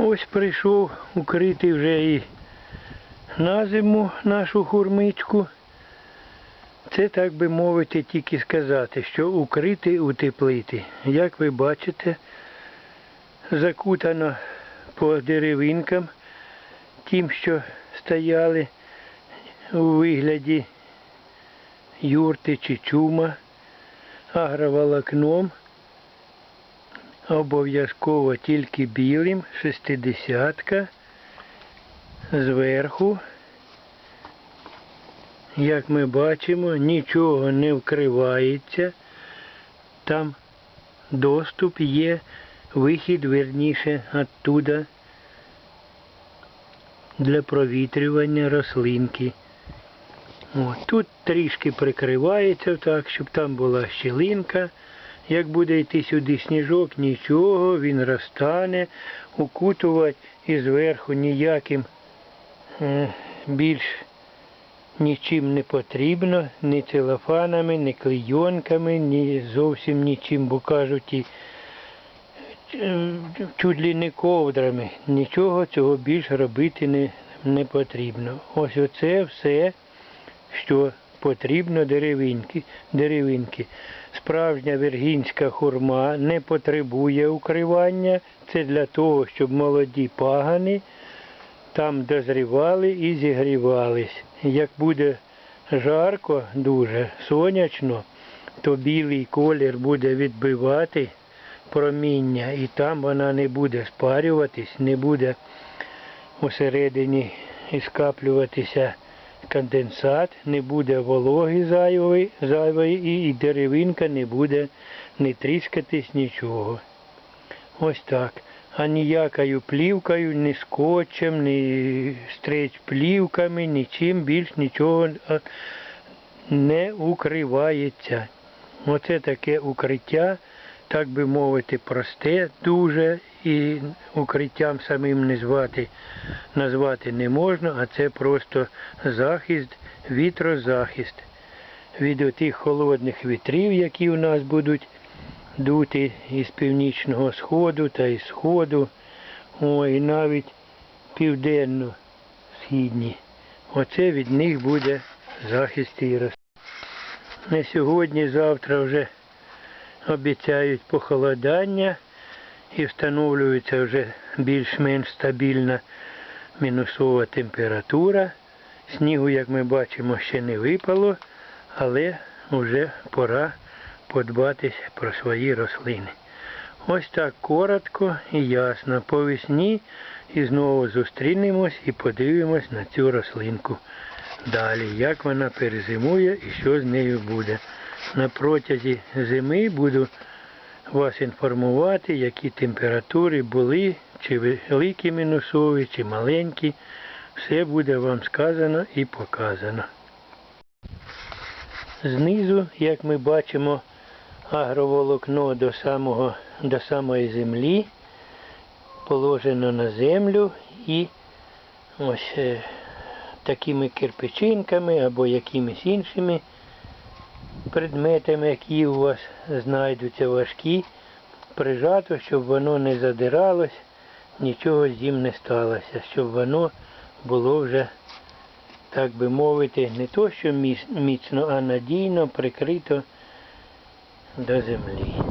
Ось прийшов укритий вже і на зиму нашу хурмичку. Це, так би мовити, тільки сказати, що укрити, утеплити. Як ви бачите, закутано по деревинкам, тим, що стояли у вигляді юрти чи чума, агроволокном, обов'язково тільки білим, шестидесятка, зверху. Як ми бачимо, нічого не вкривається. Там доступ є, вихід верніше оттуда для провітрювання рослинки. О, тут трішки прикривається так, щоб там була щілинка. Як буде йти сюди сніжок, нічого, він розтане, укутувати і зверху ніяким більш нічим не потрібно, ні целофанами, ні клейонками, ні зовсім нічим, бо кажуть і е, чуть ли не ковдрами. Нічого цього більш робити не, не потрібно. Ось оце все, що потрібно деревинки. деревинки. Справжня вергінська хурма не потребує укривання. Це для того, щоб молоді пагани там дозрівали і зігрівались. Як буде жарко, дуже сонячно, то білий колір буде відбивати проміння, і там вона не буде спарюватись, не буде усередині скаплюватися конденсат, не буде вологи зайвої, зайвої і, деревинка не буде не тріскатись нічого. Ось так. А ніякою плівкою, ні скотчем, ні стреч плівками, нічим більш нічого не укривається. Оце таке укриття, так би мовити, просте дуже і укриттям самим не звати, назвати не можна, а це просто захист, вітрозахист від тих холодних вітрів, які у нас будуть дути із північного сходу та із сходу, о, і навіть південно-східні. Оце від них буде захист і роз. На сьогодні, завтра вже обіцяють похолодання і встановлюється вже більш-менш стабільна мінусова температура. Снігу, як ми бачимо, ще не випало, але вже пора подбатись про свої рослини. Ось так коротко і ясно. По весні і знову зустрінемось і подивимось на цю рослинку далі, як вона перезимує і що з нею буде. На протязі зими буду вас інформувати, які температури були, чи великі мінусові, чи маленькі. Все буде вам сказано і показано. Знизу, як ми бачимо, агроволокно до, самого, до самої землі положено на землю і ось е, такими кирпичинками або якимись іншими предметами, які у вас знайдуться важкі, прижато, щоб воно не задиралось, нічого з ним не сталося, щоб воно було вже, так би мовити, не то що міцно, а надійно прикрито до землі.